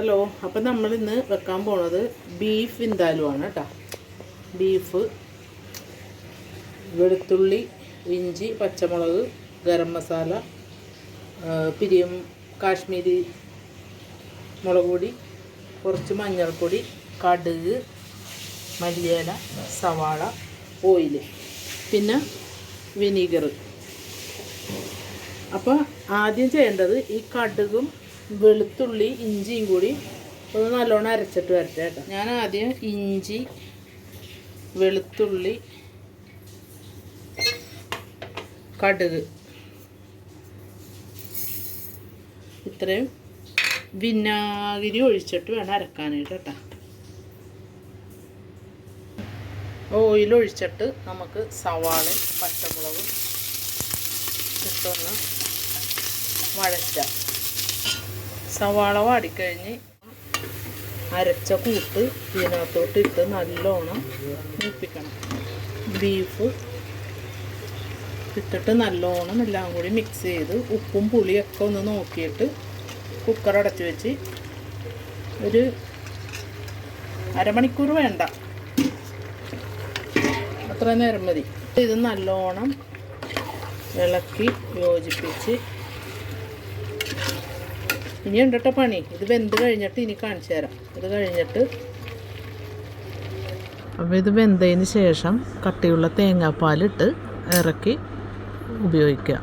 Hello അപ്പം നമ്മൾ ഇന്ന് വെക്കാൻ പോണത് ബീഫ് വിന്താലു ആണ് കേട്ടോ ബീഫ് വെളുത്തുള്ളി ഇഞ്ചി പച്ചമുളക് ഗരം മസാല പിരിയും പിരിയം കാശ്മീരി മുളക് പൊടി കുറച്ച് മഞ്ഞൾപ്പൊടി കടുക് മല്ലിയില സവാള ഓയിൽ പിന്നെ വിനീഗർ. അപ്പോൾ ആദ്യം ചെയ്യേണ്ടത് ഈ കടുകും വെളുത്തുള്ളി ഇഞ്ചിയും കൂടി ഒന്ന് നല്ലോണം അരച്ചിട്ട് വരട്ടെ കേട്ടോ. ഞാൻ ആദ്യം ഇഞ്ചി വെളുത്തുള്ളി കടുക്. ഇത്രയും വിനാഗിരി ഒഴിച്ചിട്ട് വേണം അരക്കാനായിട്ട് കേട്ടോ. ഓയിൽ ഒഴിച്ചിട്ട് നമുക്ക് സവാള പച്ചമുളകും ഇട്ടൊന്ന് വഴറ്റാം. സവാള വാടിക്കഴിഞ്ഞ് അരച്ച കൂട്ട് ഇതിനകത്തോട്ട് ഇട്ട് നല്ലോണം മൂപ്പിക്കണം. ബീഫ് ഇട്ടിട്ട് നല്ലോണം എല്ലാം കൂടി മിക്സ് ചെയ്ത് ഉപ്പും പുളിയൊക്കെ ഒന്ന് നോക്കിയിട്ട് കുക്കർ അടച്ചു വെച്ച് ഒരു അരമണിക്കൂർ വേണ്ട. അത്ര നേരം മതി. ഇത് നല്ലോണം ഇളക്കി യോജിപ്പിച്ച് ഇനി ഉണ്ടട്ടോ പണി. ഇത് വെന്ത് കഴിഞ്ഞിട്ട് ഇനി കാണിച്ചു തരാം. ഇത് കഴിഞ്ഞിട്ട് അപ്പോൾ ഇത് വെന്തതിന് ശേഷം കട്ടിയുള്ള തേങ്ങാപ്പാലിട്ട് ഇറക്കി ഉപയോഗിക്കുക